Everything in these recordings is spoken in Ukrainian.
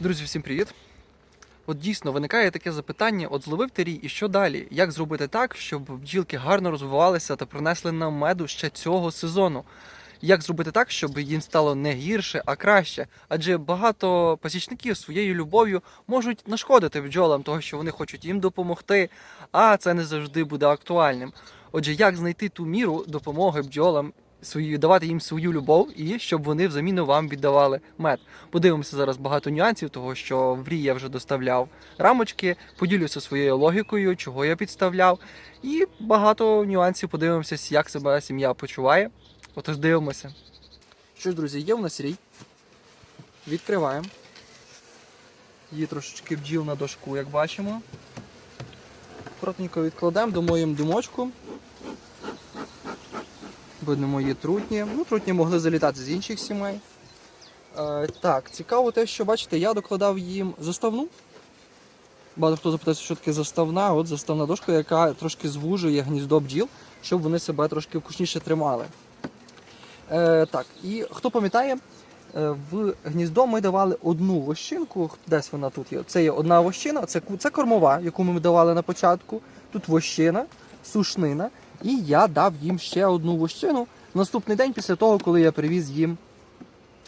Друзі, всім привіт! От дійсно виникає таке запитання: от зловив ти рій, і що далі? Як зробити так, щоб бджілки гарно розвивалися та принесли нам меду ще цього сезону? Як зробити так, щоб їм стало не гірше, а краще? Адже багато пасічників своєю любов'ю можуть нашкодити бджолам, того що вони хочуть їм допомогти, а це не завжди буде актуальним. Отже, як знайти ту міру допомоги бджолам, свою давати їм свою любов і щоб вони взаміну вам віддавали мед? Подивимося зараз багато нюансів, того що в рій я вже доставляв рамочки, поділюся своєю логікою, чого я підставляв, і багато нюансів подивимося, як себе сім'я почуває. Отож дивимося. Що ж, друзі, є в нас рій. Відкриваємо. Є трошечки бджіл на дошку, як бачимо. Коротенько відкладемо, домоємо димочку. Видно мої трутні. Ну, трутні могли залітати з інших сімей. Е, так, цікаво те, що бачите, я докладав їм заставну. Багато хто запитається, що таке заставна. От заставна дошка, яка трошки звужує гніздо бджіл, щоб вони себе трошки вкусніше тримали. Е, так, і хто пам'ятає, е, в гніздо ми давали одну вощинку, десь вона тут є. Це є одна вощина, це, це кормова, яку ми давали на початку. Тут вощина, сушнина. І я дав їм ще одну вощину в наступний день після того, коли я привіз їм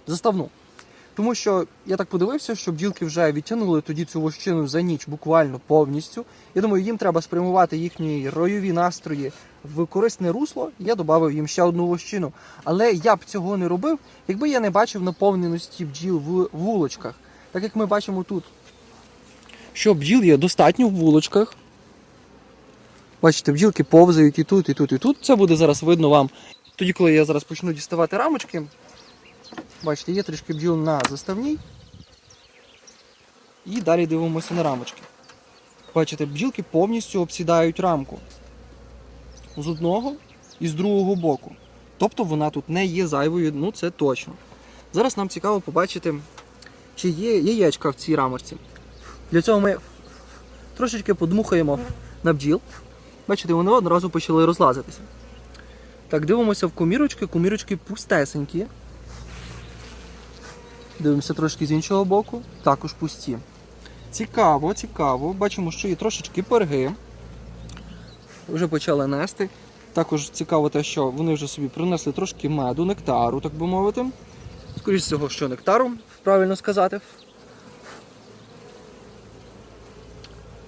заставну. Тому що я так подивився, що бджілки вже відтягнули тоді цю вощину за ніч буквально повністю. Я думаю, їм треба спрямувати їхні ройові настрої в корисне русло. Я додав їм ще одну вощину. Але я б цього не робив, якби я не бачив наповненості бджіл в вулочках. Так як ми бачимо тут, що бджіл є достатньо в вулочках. Бачите, бджілки повзають і тут, і тут, і тут. Це буде зараз видно вам. Тоді, коли я зараз почну діставати рамочки, бачите, є трішки бджіл на заставній. І далі дивимося на рамочки. Бачите, бджілки повністю обсідають рамку з одного і з другого боку. Тобто вона тут не є зайвою, ну це точно. Зараз нам цікаво побачити, чи є яєчка в цій рамочці. Для цього ми трошечки подмухаємо на бджіл. Бачите, вони одразу почали розлазитися. Так, дивимося в кумірочки. Кумірочки пустесенькі. Дивимося трошки з іншого боку. Також пусті. Цікаво, цікаво. Бачимо, що є трошечки перги. Вже почали нести. Також цікаво те, що вони вже собі принесли трошки меду, нектару, так би мовити. Скоріше всього, що нектару, правильно сказати.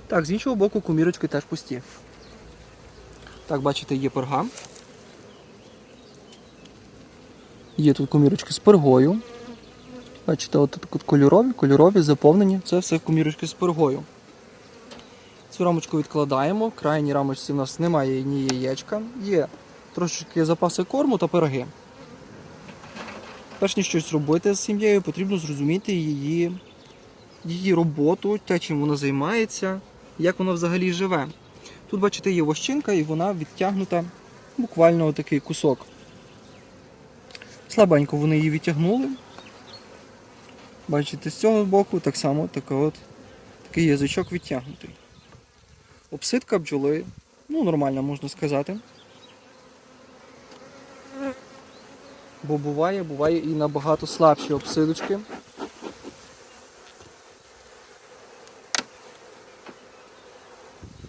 Так, з іншого боку, кумірочки теж пусті. Так, бачите, є перга. Є тут кумірочки з пергою. Бачите, от тут кольорові, кольорові, заповнені. Це все кумірочки з пергою. Цю рамочку відкладаємо. В крайній рамочці в нас немає ні яєчка. Є трошечки запаси корму та пироги. Перш ніж щось робити з сім'єю, потрібно зрозуміти її, її роботу, те, чим вона займається, як вона взагалі живе. Тут, бачите, є вощинка і вона відтягнута буквально отакий кусок. Слабенько вони її відтягнули. Бачите, з цього боку так само така от, такий язичок відтягнутий. Обсидка бджоли, ну нормально можна сказати. Бо буває, буває і набагато слабші обсидочки.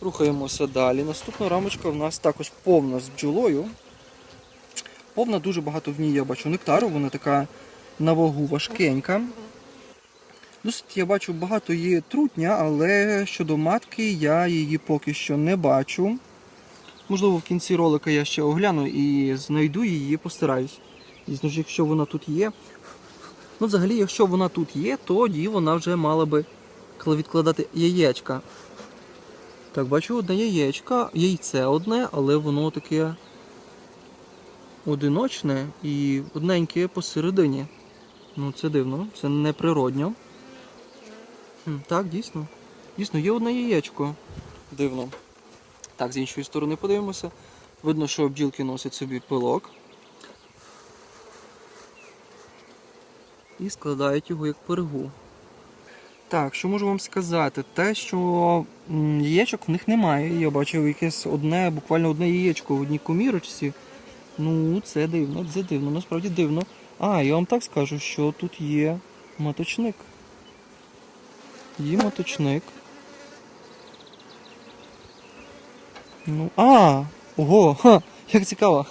Рухаємося далі. Наступна рамочка в нас також повна з бджолою. Повна дуже багато в ній я бачу нектару, вона така на вагу важкенька. Досить я бачу багато є трутня, але щодо матки я її поки що не бачу. Можливо, в кінці ролика я ще огляну і знайду її, постараюсь. Дійсно ж, якщо вона тут є. Ну, взагалі, якщо вона тут є, тоді вона вже мала би відкладати яєчка. Так, бачу одне яєчко, яйце одне, але воно таке одиночне і одненьке посередині. Ну, це дивно, це неприродньо. Так, дійсно. Дійсно, є одне яєчко. Дивно. Так, з іншої сторони подивимося. Видно, що бджілки носять собі пилок. І складають його як пергу. Так, що можу вам сказати? Те, що яєчок в них немає. Я бачив якесь одне, буквально одне яєчко в одній комірочці. Ну, це дивно, це дивно, насправді дивно. А, я вам так скажу, що тут є маточник. Її моточник. Ну, а, ого, ха, як цікаво.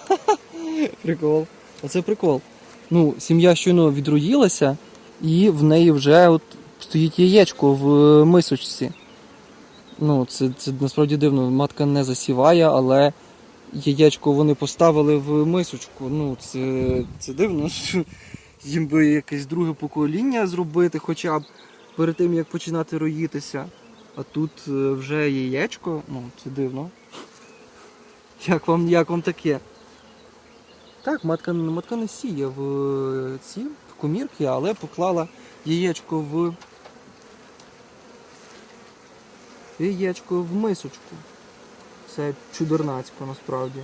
Прикол. Оце прикол. Ну, сім'я щойно відруїлася, і в неї вже от стоїть яєчко в е, мисочці. Ну, це, це насправді дивно. Матка не засіває, але яєчко вони поставили в мисочку. Ну, це, це дивно. що Їм би якесь друге покоління зробити, хоча б перед тим як починати роїтися. А тут е, вже яєчко, ну, це дивно. Як вам, як вам таке? Так, матка, матка не сіє в е, ці в комірки, але поклала яєчко в. Яєчко в мисочку. Це чудернацько насправді.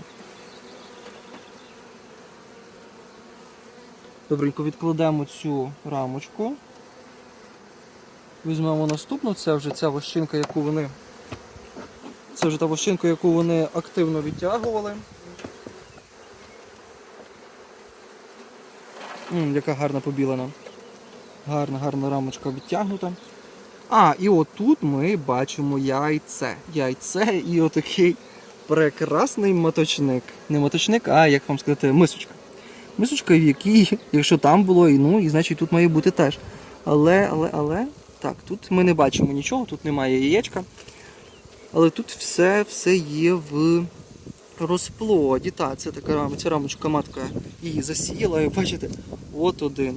Добренько відкладемо цю рамочку. Візьмемо наступну, це вже ця вощинка, яку вони. Це вже та вощинка, яку вони активно відтягували. М, яка гарна побілена. Гарна, гарна рамочка відтягнута. А, і отут ми бачимо яйце. Яйце і отакий прекрасний моточник. Не моточник, а як вам сказати, мисочка. Мисочка, в якій, якщо там було, і ну, і значить тут має бути теж. Але, але, але. Так, тут ми не бачимо нічого, тут немає яєчка. Але тут все, все є в розплоді. Так, це така рамочка матка її засіяла, і бачите, от один,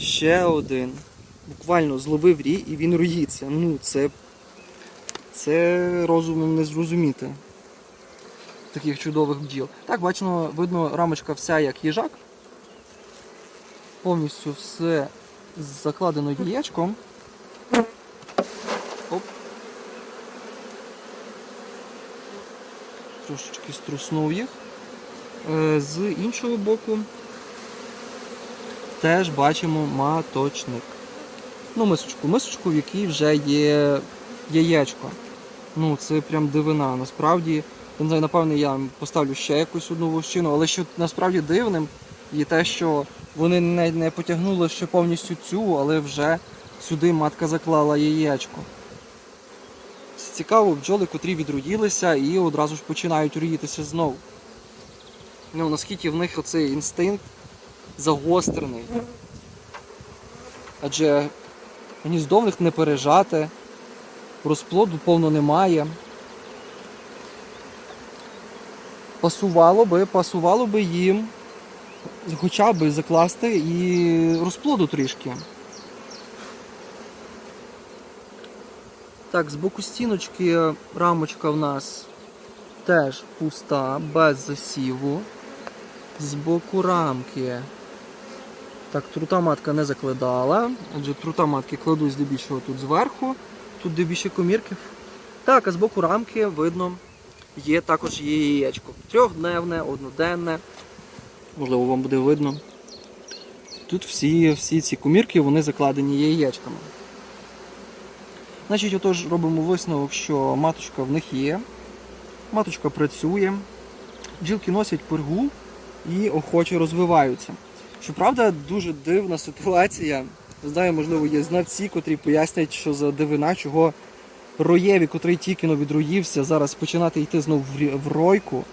ще один. Буквально зловив рій і він роїться. Ну, це, це розумом не зрозуміти. Таких чудових бджіл. Так, бачимо, видно, рамочка вся як їжак. Повністю все закладено яєчком. Оп. Трошечки струснув їх. Е, З іншого боку теж бачимо маточник. Ну, мисочку, мисочку, в якій вже є яєчко. Ну, це прям дивина. Насправді, я не знаю, напевне, я поставлю ще якусь одну вощину, але що насправді дивним є те, що вони не, не потягнули ще повністю цю, але вже сюди матка заклала яєчко. Цікаво, бджоли, котрі відруїлися і одразу ж починають руїтися знову. Ну, наскільки в них оцей інстинкт загострений. Адже гніздо в не пережате, розплоду повно немає. Пасувало би, пасувало би їм хоча б закласти і розплоду трішки. Так, з боку стіночки рамочка в нас теж пуста, без засіву. З боку рамки. Так, трута матка не закладала, адже трута матки кладуть здебільшого тут зверху, тут де більше комірки. Так, а з боку рамки видно, є також є яєчко. Трьохдневне, одноденне. Можливо, вам буде видно. Тут всі, всі ці комірки вони закладені яєчками. Значить, отож робимо висновок, що маточка в них є. Маточка працює, бджілки носять пергу і охоче розвиваються. Щоправда, дуже дивна ситуація. Не Знаю, можливо, є знавці, котрі пояснять, що за дивина, чого роєві, котрий тільки но відруївся, зараз починати йти знову в ройку.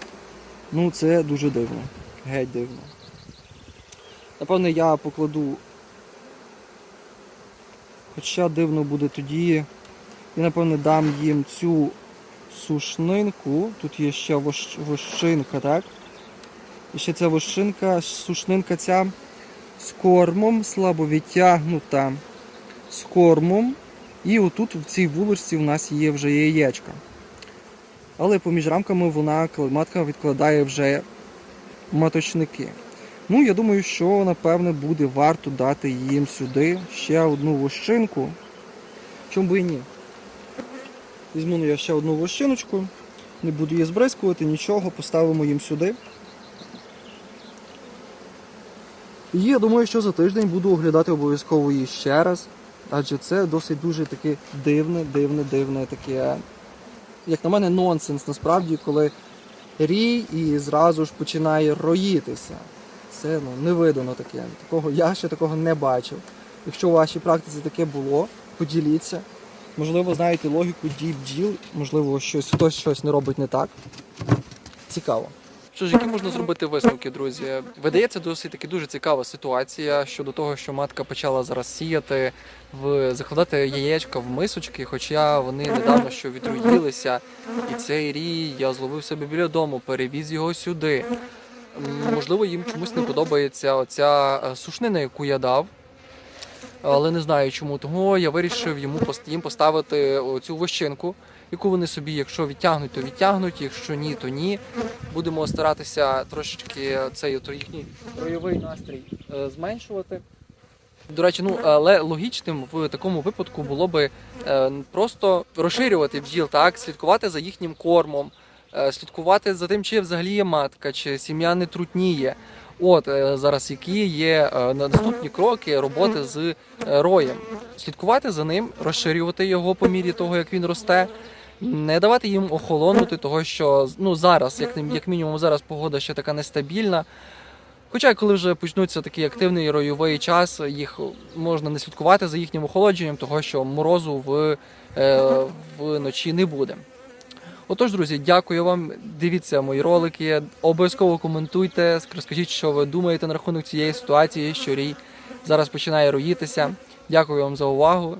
Ну, це дуже дивно. Геть дивно. Напевне, я покладу. Хоча дивно буде тоді. Я, напевне, дам їм цю сушнинку. Тут є ще вощ- вощинка, так? І ще ця вощинка, сушнинка ця з кормом, слабо відтягнута з кормом. І отут в цій вулочці в нас є вже яєчка. Але поміж рамками вона матка відкладає вже маточники. Ну, я думаю, що напевне буде варто дати їм сюди ще одну вощинку. Чому би і ні? Візьму я ще одну вощиночку, не буду її збризкувати, нічого, поставимо їм сюди. І я думаю, що за тиждень буду оглядати обов'язково її ще раз, адже це досить дуже таке дивне, дивне, дивне таке, як на мене, нонсенс насправді, коли рій і зразу ж починає роїтися. Це ну, не видано таке. Такого, я ще такого не бачив. Якщо у вашій практиці таке було, поділіться. Можливо, знаєте логіку дій бджіл, можливо, щось хтось щось не робить не так. Цікаво. Що ж, які можна зробити висновки, друзі? Видається досить таки дуже цікава ситуація щодо того, що матка почала зараз сіяти, в закладати яєчка в мисочки, хоча вони недавно що відруїлися. І цей рій я зловив себе біля дому, перевіз його сюди. Можливо, їм чомусь не подобається оця е, сушнина, яку я дав. Але не знаю чому. Тому я вирішив йому їм поставити цю вощинку, яку вони собі, якщо відтягнуть, то відтягнуть, якщо ні, то ні. Будемо старатися трошечки цей їхній ройовий настрій е, зменшувати. До речі, ну але логічним в такому випадку було би е, просто розширювати бджіл, так, слідкувати за їхнім кормом, е, слідкувати за тим, чи взагалі є матка, чи сім'я не трутніє. От зараз які є наступні кроки роботи з роєм. Слідкувати за ним, розширювати його по мірі того, як він росте, не давати їм охолонути, того що ну зараз, як, як мінімум, зараз погода ще така нестабільна. Хоча, коли вже почнуться такий активний ройовий час, їх можна не слідкувати за їхнім охолодженням, того що морозу в, е, вночі не буде. Отож, друзі, дякую вам. Дивіться мої ролики, обов'язково коментуйте, розкажіть, що ви думаєте на рахунок цієї ситуації, що рій зараз починає роїтися. Дякую вам за увагу